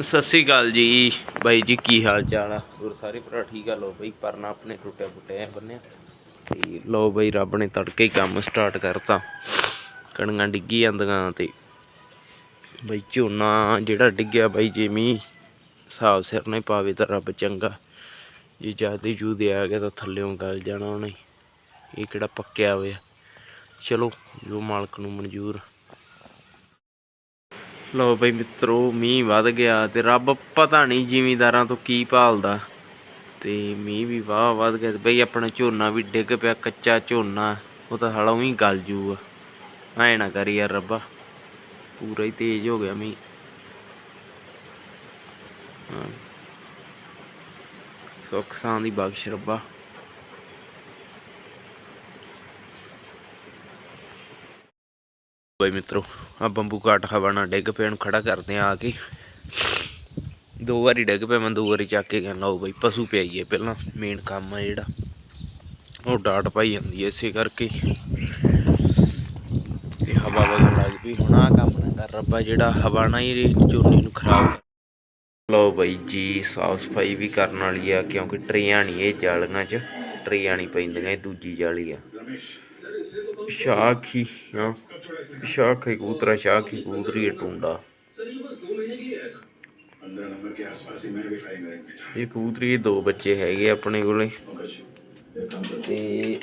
ਸਤਿ ਸ੍ਰੀ ਅਕਾਲ ਜੀ। ਬਾਈ ਜੀ, ਕੀ ਹਾਲ ਚਾਲ ਆ? ਹੋਰ ਸਾਰੇ ਭਰਾ ਠੀਕ ਆ? ਲੋ ਬਾਈ, ਪਰਨਾ ਆਪਣੇ ਟੁੱਟਿਆ ਫੁੱਟਿਆ ਬੰਨਿਆ। ਤੇ ਲੋ ਬਾਈ, ਰੱਬ ਨੇ ਤੜਕੇ ਹੀ ਕੰਮ ਸਟਾਰਟ ਕਰਤਾ। ਕਣੀਆਂ ਡਿੱਗੀ ਜਾਂਦੀਆਂ ਤੇ ਬਈ ਝੋਨਾ ਜਿਹੜਾ ਡਿੱਗਿਆ ਬਾਈ ਜੇ ਮੀਂਹ ਹਿਸਾਬ ਸਿਰ ਨਹੀਂ ਪਾਵੇ ਤਾਂ ਰੱਬ ਚੰਗਾ। ਜੇ ਜ਼ਿਆਦਾ ਜੂਦੇ ਆ ਗਿਆ ਤਾਂ ਥੱਲਿਓਂ ਗਲ ਜਾਣਾ ਉਹਨੇ। ਇਹ ਕਿਹੜਾ ਪੱਕਿਆ ਹੋਇਆ। ਚਲੋ, ਜੋ ਮਾਲਕ ਨੂੰ ਮਨਜ਼ੂਰ ਲਓ ਬਈ ਮਿੱਤਰੋ, ਮੀਂਹ ਵੱਧ ਗਿਆ ਤੇ ਰੱਬ ਪਤਾ ਨਹੀਂ ਜ਼ਿਮੀਂਦਾਰਾਂ ਤੋਂ ਕੀ ਭਾਲਦਾ। ਤੇ ਮੀਂਹ ਵੀ ਵਾਹ ਵੱਧ ਗਿਆ ਤੇ ਬਈ ਆਪਣਾ ਝੋਨਾ ਵੀ ਡਿੱਗ ਪਿਆ, ਕੱਚਾ ਝੋਨਾ। ਉਹ ਤਾਂ ਹਲਾ ਹੀ ਗਲ ਜੂਗਾ। ਐ ਨਾ ਕਰੀ ਯਾਰ ਰੱਬਾ, ਪੂਰਾ ਹੀ ਤੇਜ਼ ਹੋ ਗਿਆ ਮੀਂਹ। ਸੁੱਖ ਸਾਂ ਦੀ ਬਖਸ਼ ਰੱਬਾ। ਬਈ ਮਿੱਤਰੋ ਆ ਬੰਬੂ ਕਾਟ ਹਵਾਨਾ ਡਿੱਗ ਪਿਆ ਨੂੰ ਖੜਾ ਕਰਦੇ ਆ ਆ ਕੇ। ਦੋ ਵਾਰੀ ਡਿੱਗ ਪਿਆ, ਮੈਂ ਦੋ ਵਾਰੀ ਚੱਕ ਕੇ ਗਿਆ ਲਓ ਬਈ, ਪਸ਼ੂ ਪਿਆਈਏ ਪਹਿਲਾਂ ਮੇਨ ਕੰਮ ਆ ਜਿਹੜਾ। ਉਹ ਡਾਟ ਪਾਈ ਜਾਂਦੀ ਐ ਇਸੇ ਕਰਕੇ। ਤੇ ਹਵਾ ਵਗਣ ਲੱਗ ਪਈ, ਹੁਣ ਆ ਕੰਮ ਨਾ ਕਰ ਰੱਬਾ, ਜਿਹੜਾ ਹਵਾ ਨਾ ਹੀ ਝੋਨੇ ਨੂੰ ਖਰਾਬ ਕਰ ਲਓ ਬਈ, ਜੀ ਸਾਫ਼ ਸਫ਼ਾਈ ਵੀ ਕਰਨ ਵਾਲੀ ਆ, ਕਿਉਂਕਿ ਟਰੇਆਂ ਨਹੀਂ ਇਹ ਜਾਲੀਆਂ 'ਚ, ਟਰੇਆਂ ਨਹੀਂ ਪੈਂਦੀਆਂ, ਇਹ ਦੂਜੀ ਜਾਲੀ ਆ। ਸ਼ਾਖੀ, ਹਾਂ। ਸ਼ਾਖੀ ਕਬੂਤਰਾ, ਸ਼ਾਖੀ ਕਬੂਤਰੀ ਇਹ ਟੁੰਡਾ। ਇਹ ਕਬੂਤਰੀ ਦੇ ਦੋ ਬੱਚੇ ਹੈਗੇ ਆਪਣੇ ਕੋਲੇ। ਤੇ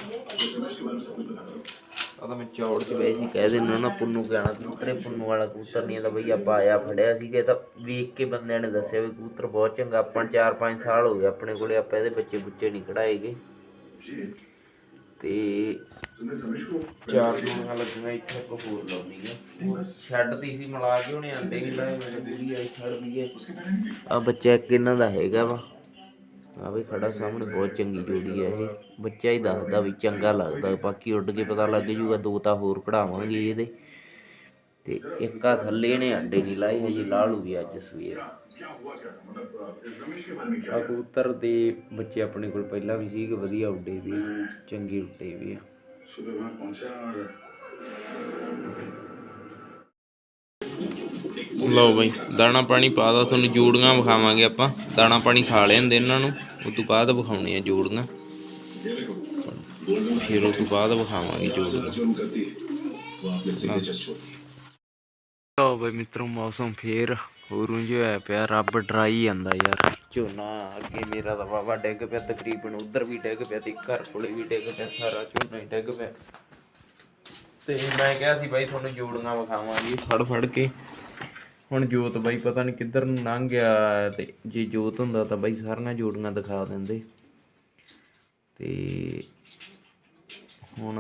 ਆ ਤਾਂ ਮੈਂ ਚੌੜ ਚ ਵੈਸੇ ਸੀ, ਕਹਿ ਦਿੰਦਾ ਨਾ ਪੁੰਨੂ ਕਹਿਣਾ ਕਬੂਤਰੇ ਪੁੰਨੂ ਵਾਲਾ ਕਬੂਤਰ ਨਹੀਂ ਤਾਂ ਬਈ ਆਪਾਂ ਆਇਆ ਫੜਿਆ ਸੀਗਾ ਤਾਂ ਵੇਖ ਕੇ ਬੰਦਿਆਂ ਨੇ ਦੱਸਿਆ ਵੀ ਕਬੂਤਰ ਬਹੁਤ ਚੰਗਾ, ਆਪਾਂ ਨੂੰ ਚਾਰ ਪੰਜ ਸਾਲ ਹੋ ਗਏ ਆਪਣੇ ਕੋਲੇ, ਆਪਾਂ ਇਹਦੇ ਬੱਚੇ ਬੁੱਚੇ ਨਹੀਂ ਕਢਾਏਗੇ ਤੇ ਚਾਰ ਜੂਆਂ ਲੱਗੀਆਂ ਇੱਥੇ ਇੱਕ ਹੋਰ ਲਾਉਣੀ ਹੈ ਛੱਡਤੀ ਸੀ, ਮਿਲਾ ਕੇ ਉਹਨੇ ਅੰਡੇ ਵੀ ਲਾਏ, ਮੇਰੇ ਬੁੜੀ ਆਈ ਛੱਡ ਦਈਏ ਆ। ਬੱਚਾ ਇੱਕ ਇਹਨਾਂ ਦਾ ਹੈਗਾ ਵਾ। ਆ ਵੀ ਖੜਾ ਸਾਹਮਣੇ, ਬਹੁਤ ਚੰਗੀ ਜੋੜੀ ਹੈ ਇਹ। ਬੱਚਾ ਹੀ ਦੱਸਦਾ ਵੀ ਚੰਗਾ ਲੱਗਦਾ, ਬਾਕੀ ਉੱਡ ਕੇ ਪਤਾ ਲੱਗ ਜੂਗਾ, ਦੋ ਤਾਂ ਹੋਰ ਕਢਾਵਾਂਗੇ ਇਹਦੇ। ਤੇ ਇੱਕ ਆ ਥੱਲੇ ਨੇ ਅੰਡੇ ਨਹੀਂ ਲਾਏ ਹਜੇ ਲਾਲੂ ਵੀ ਅੱਜ ਸਵੇਰ। ਆ ਕਬੂਤਰ ਦੇ ਬੱਚੇ ਆਪਣੇ ਕੋਲ ਪਹਿਲਾਂ ਵੀ ਸੀਗੇ ਵਧੀਆ ਉੱਡੇ ਵੀ ਚੰਗੇ ਉੱਡੇ ਵੀ ਆ। ਲਓ ਬਈ ਦਾਣਾ ਪਾਣੀ ਪਾ ਦਾ ਤੁਹਾਨੂੰ ਜੋੜੀਆਂ ਵਿਖਾਵਾਂਗੇ ਆਪਾਂ। ਦਾਣਾ ਪਾਣੀ ਖਾ ਲੈਂਦੇ ਇਹਨਾਂ ਨੂੰ ਉਸ ਤੋਂ ਬਾਅਦ ਵਿਖਾਉਣੇ ਆ ਜੋੜੀਆਂ। ਫਿਰ ਉਸ ਤੋਂ ਬਾਅਦ ਵਿਖਾਵਾਂਗੇ ਜੋੜੀਆਂ। ਲਓ ਬਈ ਮਿੱਤਰੋ, ਮੌਸਮ ਫੇਰ ਹੋਰੂ ਜਿਹਾ ਪਿਆ, ਰੱਬ ਡਰਾਈ ਜਾਂਦਾ ਯਾਰ। ਝੋਨਾ ਅੱਗੇ ਮੇਰਾ ਤਾਂ ਵਾਵਾ ਡਿੱਗ ਪਿਆ, ਤਕਰੀਬਨ ਉਧਰ ਵੀ ਡਿੱਗ ਪਿਆ ਤੇ ਘਰ ਕੋਲੇ ਵੀ ਡਿੱਗ ਪਿਆ, ਸਾਰਾ ਝੋਨਾ ਹੀ ਡਿੱਗ ਪਿਆ। ਤੇ ਮੈਂ ਕਿਹਾ ਸੀ ਬਾਈ ਤੁਹਾਨੂੰ ਜੋੜੀਆਂ ਵਿਖਾਵਾਂਗੇ ਫੜ ਫੜ ਕੇ। ਹੁਣ ਜੋਤ ਬਾਈ ਪਤਾ ਨਹੀਂ ਕਿੱਧਰ ਨੂੰ ਲੰਘ ਗਿਆ ਤੇ ਜੇ ਜੋਤ ਹੁੰਦਾ ਤਾਂ ਬਾਈ ਸਾਰੀਆਂ ਜੋੜੀਆਂ ਦਿਖਾ ਦਿੰਦੇ। ਤੇ ਹੁਣ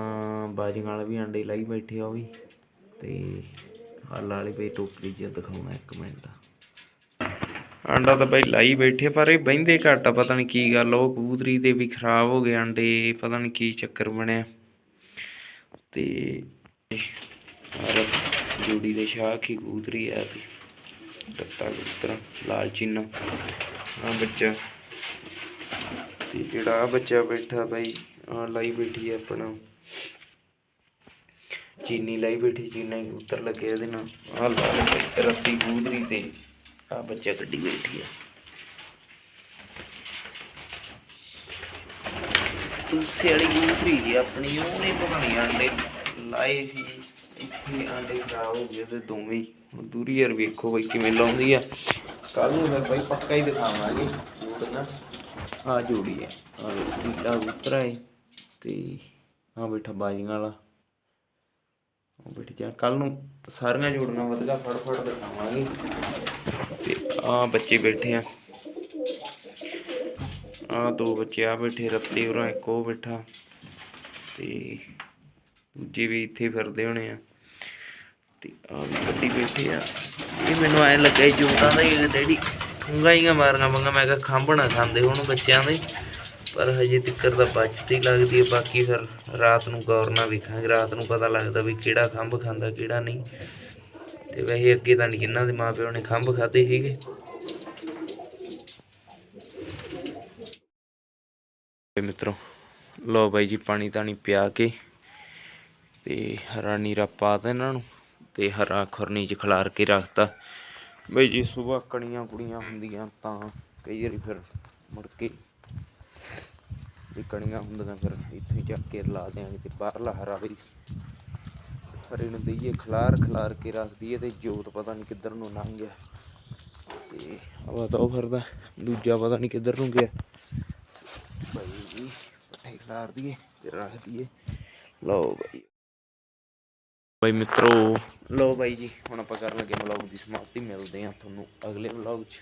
ਬਾਜੀਆਂ ਵਾਲਾ ਵੀ ਅੰਡੇ ਲਾਈ ਬੈਠੇ ਆ ਉਹ ਵੀ, ਤੇ ਹਲ ਵਾਲੀ ਬਈ ਟੋਕਰੀ ਚ ਦਿਖਾਉਣਾ ਇੱਕ ਮਿੰਟ। ਅੰਡਾ ਤਾਂ ਬਈ ਲਾਈ ਬੈਠੇ ਪਰ ਇਹ ਬਹਿੰਦੇ ਘੱਟ ਆ, ਪਤਾ ਨਹੀਂ ਕੀ ਗੱਲ ਉਹ ਕਬੂਤਰੀ ਦੇ ਵੀ ਖਰਾਬ ਹੋ ਗਏ ਅੰਡੇ ਪਤਾ ਨਹੀਂ ਕੀ ਚੱਕਰ ਬਣਿਆ। ਤੇ ਜੋੜੀ ਦੇ ਸ਼ਾਖ ਹੀ ਕਬੂਤਰੀ ਆ ਤੇ ਡੱਟਾ ਕਬੂਤਰ ਲਾਲ ਚੀਨਾ ਆ ਬੱਚਾ। ਤੇ ਜਿਹੜਾ ਆ ਬੱਚਾ ਬੈਠਾ ਬਾਈ ਆ ਲਾਈ ਬੈਠੀ ਆ ਆਪਣਾ। ਚੀਨੀ ਲਾਈ ਬੈਠੀ, ਚੀਨਾ ਹੀ ਕਬੂਤਰ ਲੱਗੇ ਇਹਦੇ ਨਾਲ। ਆ ਲਾਲ ਰੱਤੀ ਕਬੂਤਰੀ ਤੇ ਆ ਬੱਚਾ ਕੱਢੀ ਬੈਠੀ ਆ। ਦੂਸਰੇ ਵਾਲੀ ਗੂਦਰੀ ਜੀ ਆਪਣੀ, ਉਹਨੇ ਪਤਾ ਨਹੀਂ ਅੰਡੇ ਲਾਏ ਸੀ, ਇੱਥੇ ਆਂਡੇ ਖਰਾਬ ਹੋ ਗਏ ਤੇ ਦੋਵੇਂ ਹੀ। ਦੂਰੀ ਯਾਰ ਵੇਖੋ ਬਈ ਕਿਵੇਂ ਲਾਉਂਦੀ ਆ। ਕੱਲ ਨੂੰ ਫਿਰ ਬਈ ਪੱਕਾ ਹੀ ਦਿਖਾਵਾਂਗੇ ਜੋੜਨਾ ਆ ਜੋੜੀ ਹੈ ਆ ਨੀਲਾ ਕਬੂਤਰ ਹੈ ਤੇ ਆ ਬੈਠਾ ਬਾਜੀਆਂ ਵਾਲਾ। ਉਹ ਕੱਲ ਨੂੰ ਸਾਰੀਆਂ ਜੋੜਨਾ ਵਧਗਾ ਫੜ ਫੜ ਦਿਖਾਵਾਂਗੇ ਤੇ ਆ ਬੱਚੇ ਬੈਠੇ ਆ। ਆ ਦੋ ਬੱਚੇ ਆ ਬੈਠੇ, ਰੱਤੇ ਉਰਾਂ ਇੱਕ ਉਹ ਬੈਠਾ। ਤੇ ਦੂਜੇ ਵੀ ਇੱਥੇ ਫਿਰਦੇ ਹੋਣੇ ਆ। ਤੇ ਆ ਵੀ ਕੱਟੀ ਬੈਠੇ ਆ। ਇਹ ਮੈਨੂੰ ਐ ਲੱਗਾ ਜੋਤਾਂ ਦਾ ਹੀ ਡੈਡੀ ਉਂਗਾਈਆਂ ਮਾਰੀਆਂ ਮੰਗਾ ਮੈਂ ਕਿਹਾ ਖੰਭ ਨਾ ਖਾਂਦੇ ਹੁਣ ਬੱਚਿਆਂ ਦੇ। ਪਰ ਹਜੇ ਤਿੱਕਰ ਦਾ ਬਚਤੀ ਲੱਗਦੀ ਹੈ। ਬਾਕੀ ਫਿਰ ਰਾਤ ਨੂੰ ਗੌਰ ਨਾਲ ਵੇਖਾਂਗੇ। ਰਾਤ ਨੂੰ ਪਤਾ ਲੱਗਦਾ ਵੀ ਕਿਹੜਾ ਖੰਭ ਖਾਂਦਾ, ਕਿਹੜਾ ਨਹੀਂ। ਤੇ ਵੈਸੇ ਅੱਗੇ ਤਾਂ ਨਹੀਂ ਇਹਨਾਂ ਦੇ ਮਾਪਿਓ ਨੇ ਖੰਭ ਖਾਦੇ ਸੀਗੇ। ਤੇ ਮਿੱਤਰੋ ਲੋ ਬਾਈ ਜੀ, ਪਾਣੀ ਤਾਣੀ ਪਿਆ ਕੇ ਤੇ ਹਰਾ ਨੀਰਾ ਪਾ ਤਾ ਇਹਨਾਂ ਨੂੰ ਤੇ ਹਰਾ ਖੁਰਨੀ ਚ ਖਿਲਾਰ ਕੇ ਰੱਖਤਾ। ਬਈ ਜੀ ਸਵੇਰ ਕਣੀਆਂ ਕੁੜੀਆਂ ਹੁੰਦੀਆਂ ਤਾਂ ਕਈ ਵਾਰੀ ਫਿਰ ਮੁੜ ਕੇ ਇਹ ਕਣੀਆਂ ਹੁੰਦੀਆਂ ਫਿਰ ਇੱਥੇ ਹੀ ਚੱਕ ਕੇ ਲਾ ਦਿਆਂਗੇ ਤੇ ਬਾਹਰਲਾ ਹਰਾ ਵੀ। ਹਰੇ ਨੂੰ ਦਈਏ ਖਲਾਰ ਖਲਾਰ ਕੇ ਰੱਖ ਦਈਏ ਤੇ ਜੋਤ ਪਤਾ ਨਹੀਂ ਕਿੱਧਰ ਨੂੰ ਲੰਘ ਗਿਆ। ਤੇ ਹਵਾ ਤਾਂ ਉਹ ਫਿਰਦਾ, ਦੂਜਾ ਪਤਾ ਨਹੀਂ ਕਿੱਧਰ ਨੂੰ ਗਿਆ। ਭਾਈ ਜੀ ਪੱਠੇ ਖਲਾਰ ਦਈਏ ਤੇ ਰੱਖ ਦਈਏ। ਲਓ ਭਾਈ ਭਾਈ ਮਿੱਤਰੋ, ਲਓ ਭਾਈ ਜੀ, ਹੁਣ ਆਪਾਂ ਕਰਨ ਲੱਗੇ ਵਲੌਗ ਦੀ ਸਮਾਪਤੀ। ਮਿਲਦੇ ਹਾਂ ਤੁਹਾਨੂੰ ਅਗਲੇ ਵਲੌਗ 'ਚ।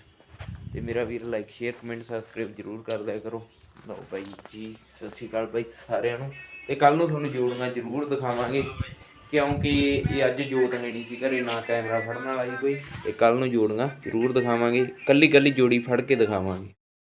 ਤੇ ਮੇਰਾ ਵੀਰ ਲਾਈਕ ਸ਼ੇਅਰ ਕਮੈਂਟ ਸਬਸਕ੍ਰਾਈਬ ਜਰੂਰ ਕਰ ਦਿਆ ਕਰੋ। ਲਓ ਭਾਈ ਜੀ, ਸਤਿ ਸ਼੍ਰੀ ਅਕਾਲ ਭਾਈ ਸਾਰਿਆਂ ਨੂੰ। ਤੇ ਕੱਲ ਨੂੰ ਤੁਹਾਨੂੰ ਜੋੜਨਾ ਜਰੂਰ ਦਿਖਾਵਾਂਗੇ, ਕਿਉਂਕਿ ਇਹ ਅੱਜ ਜੋੜ ਨਹੀਂ ਸੀ ਘਰੇ, ਨਾ ਕੈਮਰਾ ਫੜਨ ਵਾਲਾ ਜੀ ਕੋਈ ਇਹ ਕੱਲ ਨੂੰ ਜੋੜਨਾ ਜਰੂਰ ਦਿਖਾਵਾਂਗੇ ਕੱਲੀ ਕੱਲੀ ਜੋੜੀ ਫੜ ਕੇ ਦਿਖਾਵਾਂਗੇ।